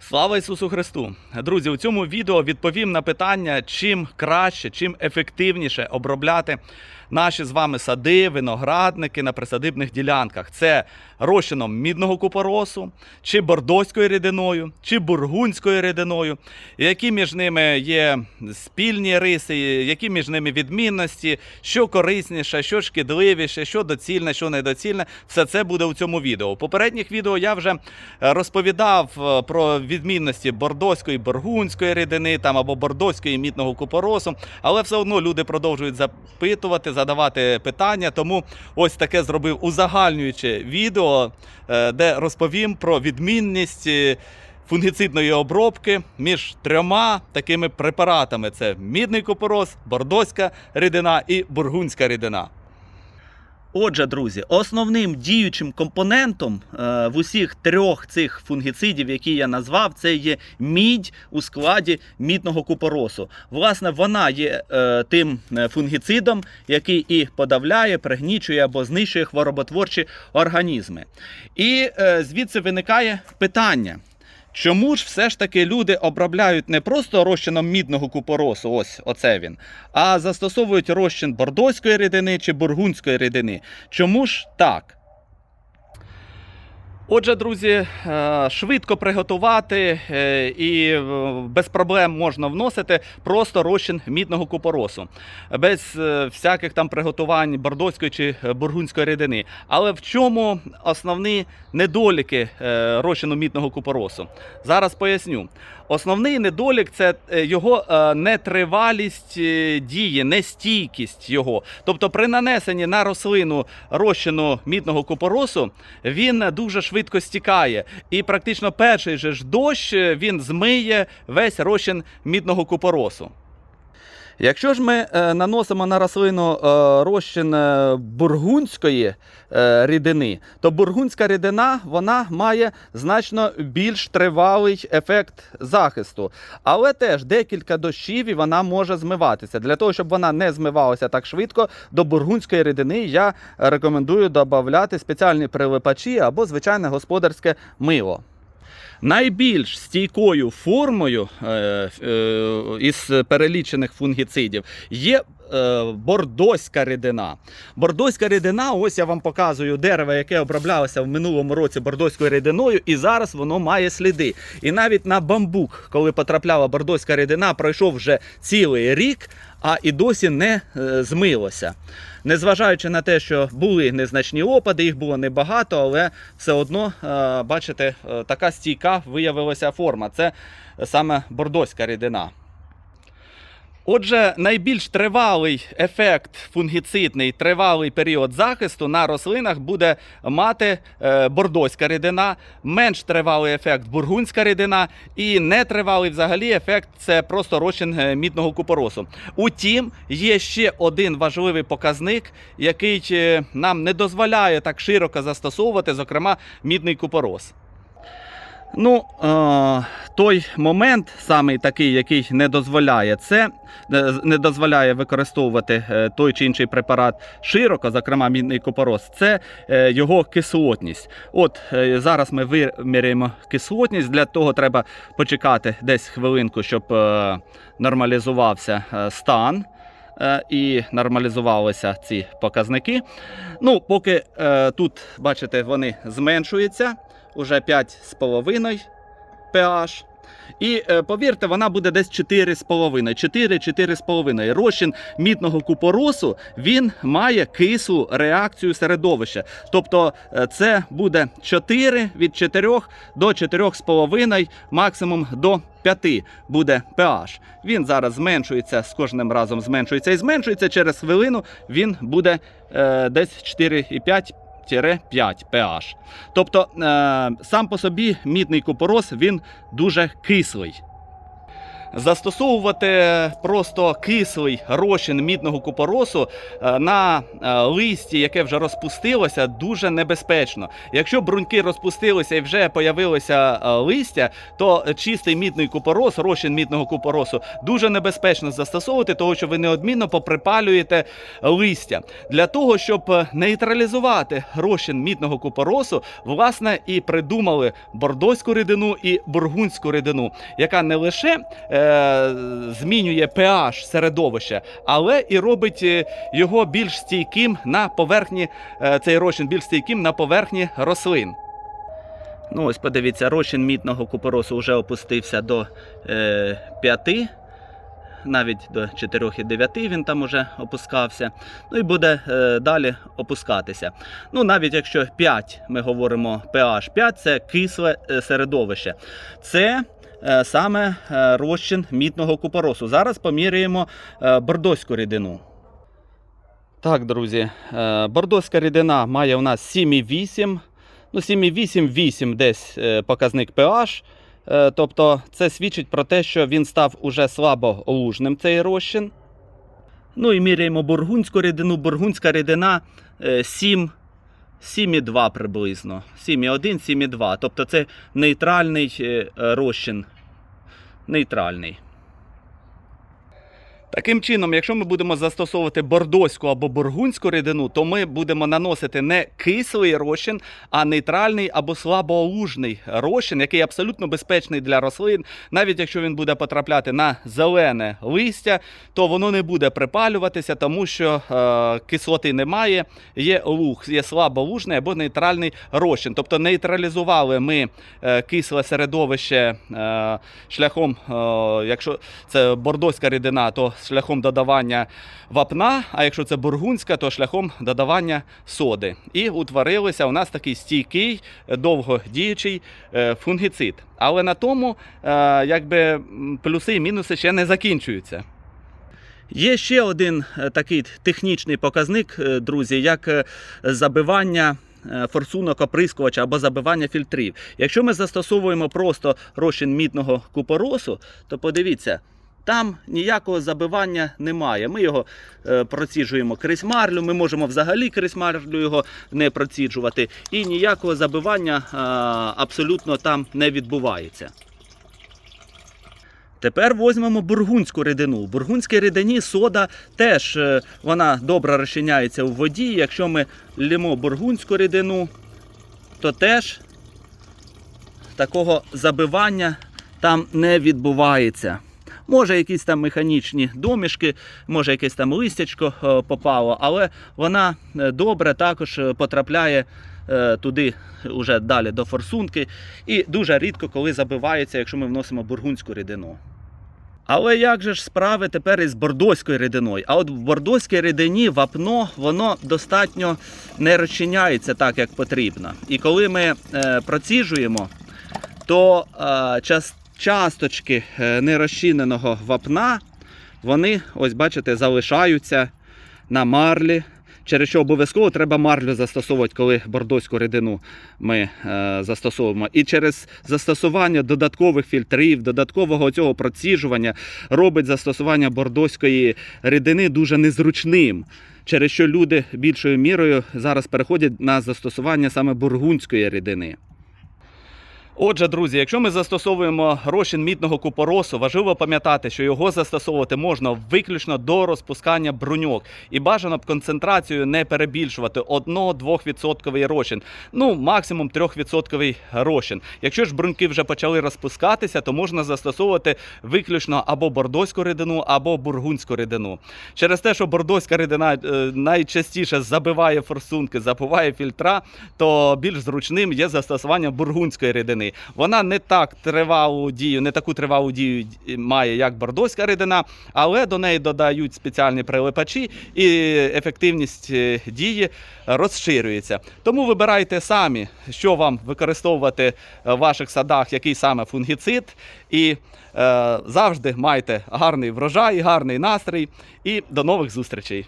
Слава Ісусу Христу! Друзі, у цьому відео відповім на питання, чим краще, чим ефективніше обробляти наші з вами сади, виноградники на присадибних ділянках. Це розчином мідного купоросу, чи бордоською рідиною, чи бургунською рідиною, які між ними є спільні риси, які між ними відмінності, що корисніше, що шкідливіше, що доцільне, що недоцільне. Все це буде у цьому відео. У попередніх відео я вже е, розповідав е, про відмінності бордоської, бургунської рідини там або бордоської мідного купоросу, але все одно люди продовжують запитувати, задавати питання. Тому ось таке зробив узагальнююче відео, е, де розповім про відмінність. е, Фунгіцидної обробки між трьома такими препаратами: це мідний купорос, бордоська рідина і бургунська рідина. Отже, друзі, основним діючим компонентом е, в усіх трьох цих фунгіцидів, які я назвав, це є мідь у складі мідного купоросу. Власне, вона є е, тим е, фунгіцидом, який і подавляє, пригнічує або знищує хвороботворчі організми. І звідси виникає питання. Чому ж все ж таки люди обробляють не просто розчином мідного купоросу, ось оце він, а застосовують розчин бордоської рідини чи бургунської рідини? Чому ж так? Отже, друзі, е, швидко приготувати е, і е, без проблем можна вносити просто розчин мідного купоросу, без всяких там приготувань бордоської чи бургунської рідини. Але в чому основні недоліки розчину мідного купоросу? Зараз поясню. Основний недолік це його нетривалість дії, нестійкість його. Тобто, при нанесенні на рослину розчину мідного купоросу він дуже швидко стікає. І практично перший же ж дощ е, він змиє весь розчин мідного купоросу. Якщо ж ми е, наносимо на рослину е, розчин е, бургунської рідини, то бургунська рідина вона має значно більш тривалий ефект захисту. Але теж декілька дощів і вона може змиватися. Для того, щоб вона не змивалася так швидко, до бургунської рідини я рекомендую додати спеціальні прилипачі або звичайне господарське мило. Найбільш стійкою формою е, е, із перелічених фунгіцидів є е, бордоська рідина. Бордоська рідина, ось я вам показую дерево, яке оброблялося в минулому році бордоською рідиною, і зараз воно має сліди. І навіть на бамбук, коли потрапляла бордоська рідина, пройшов вже цілий рік, а і досі не змилося. Незважаючи на те, що були незначні опади, їх було небагато, але все одно, бачите, така стійка виявилася форма. Це саме бордоська рідина. Отже, найбільш тривалий ефект фунгіцидний, тривалий період захисту на рослинах буде мати е, бордоська рідина, менш тривалий ефект бургунська рідина і нетривалий взагалі ефект це просто розчин е, мідного купоросу. Утім, є ще один важливий показник, який е, нам не дозволяє так широко застосовувати, зокрема, мідний купорос. Ну, е, той момент, самий такий, який не дозволяє це, е, не дозволяє використовувати е, той чи інший препарат широко, зокрема мідний купорос, це його кислотність. От зараз ми виміряємо кислотність. Для того треба почекати десь хвилинку, щоб нормалізувався стан. І нормалізувалися ці показники. Ну, поки тут, бачите, вони зменшуються уже 5,5 pH. І е, повірте, вона буде десь 4,5. 4-4,5. Розчин мідного купоросу він має кислу реакцію середовища. Тобто е, це буде 4 від 4 до 4,5, максимум до 5 буде pH. Він зараз зменшується з кожним разом зменшується і зменшується. Через хвилину він буде е, десь 4,5 5 pH. Тобто е, сам по собі мідний купорос він дуже кислий. Застосовувати просто кислий розчин мідного купоросу е, на е, листі, яке вже розпустилося, дуже небезпечно. Якщо бруньки розпустилися і вже появилося е, листя, то чистий мідний купорос, розчин мідного купоросу, дуже небезпечно застосовувати, тому що ви неодмінно поприпалюєте листя. Для того, щоб нейтралізувати розчин мідного купоросу, власне, і придумали бордоську рідину і бургундську рідину, яка не лише е, змінює pH середовища, але і робить е, його більш стійким на поверхні, е, цей розчин більш стійким на поверхні рослин. Ну, ось подивіться, розчин мідного купоросу вже опустився до е, 5, навіть до 4,9 він там уже опускався. Ну і буде е, далі опускатися. Ну, навіть якщо 5, ми говоримо pH 5, це кисле е, середовище. Це саме е, розчин мідного купоросу. Зараз поміряємо е, бордоську рідину. Так, друзі, е, бордоська рідина має у нас 7,8. Ну, 7,8-8 десь е, показник pH. Е, Тобто це свідчить про те, що він став уже слабо лужним цей розчин. Ну і міряємо бургундську рідину. Бургундська рідина е, 7, 7,2 приблизно. 7,1, 7,2. Тобто це нейтральний е, розчин. Нейтральний. Таким чином, якщо ми будемо застосовувати бордоську або бургундську рідину, то ми будемо наносити не кислий розчин, а нейтральний або слабоолужний розчин, який абсолютно безпечний для рослин. Навіть якщо він буде потрапляти на зелене листя, то воно не буде припалюватися, тому що е, кислоти немає, є луг, є слаболужний або нейтральний розчин. Тобто нейтралізували ми е, кисле середовище е, шляхом, е, якщо це бордоська рідина, то шляхом додавання вапна, а якщо це бургундська, то шляхом додавання соди. І утворилося у нас такий стійкий, довгодіючий е, фунгіцид. Але на тому е, якби плюси і мінуси ще не закінчуються. Є ще один е, такий технічний показник, друзі, як забивання форсунок оприскувача або забивання фільтрів. Якщо ми застосовуємо просто розчин мідного купоросу, то подивіться. Там ніякого забивання немає. Ми його е, проціджуємо крізь марлю, ми можемо взагалі крізь марлю його не проціджувати. І ніякого забивання е, абсолютно там не відбувається. Тепер візьмемо бургундську рідину. В бургундській рідині сода теж е, вона добре розчиняється у воді. Якщо ми лємо бургундську рідину, то теж такого забивання там не відбувається. Може, якісь там механічні домішки, може якесь там листячко е, попало, але вона е, добре також е, потрапляє туди уже далі до форсунки. І дуже рідко, коли забивається, якщо ми вносимо бургундську рідину. Але як же ж справи тепер із бордоською рідиною? А от в бордоській рідині вапно воно достатньо не розчиняється так, як потрібно. І коли ми е, проціжуємо, то е, час, часточки е, нерозчиненого вапна, вони, ось бачите, залишаються на марлі. Через що обов'язково треба марлю застосовувати, коли бордоську рідину ми е, застосовуємо. І через застосування додаткових фільтрів, додаткового цього проціжування робить застосування бордоської рідини дуже незручним. Через що люди більшою мірою зараз переходять на застосування саме бургундської рідини. Отже, друзі, якщо ми застосовуємо розчин мідного купоросу, важливо пам'ятати, що його застосовувати можна виключно до розпускання бруньок. І бажано б концентрацію не перебільшувати 1-2% розчин, ну максимум 3% розчин. Якщо ж бруньки вже почали розпускатися, то можна застосовувати виключно або бордоську рідину, або бургундську рідину. Через те, що бордоська рідина е, найчастіше забиває форсунки, забиває фільтра, то більш зручним є застосування бургундської рідини. Вона не так тривалу дію, не таку тривалу дію має, як бордоська рідина, але до неї додають спеціальні прилипачі, і ефективність е, дії розширюється. Тому вибирайте самі, що вам використовувати в ваших садах, який саме фунгіцид, і е, завжди майте гарний врожай, гарний настрій. І до нових зустрічей.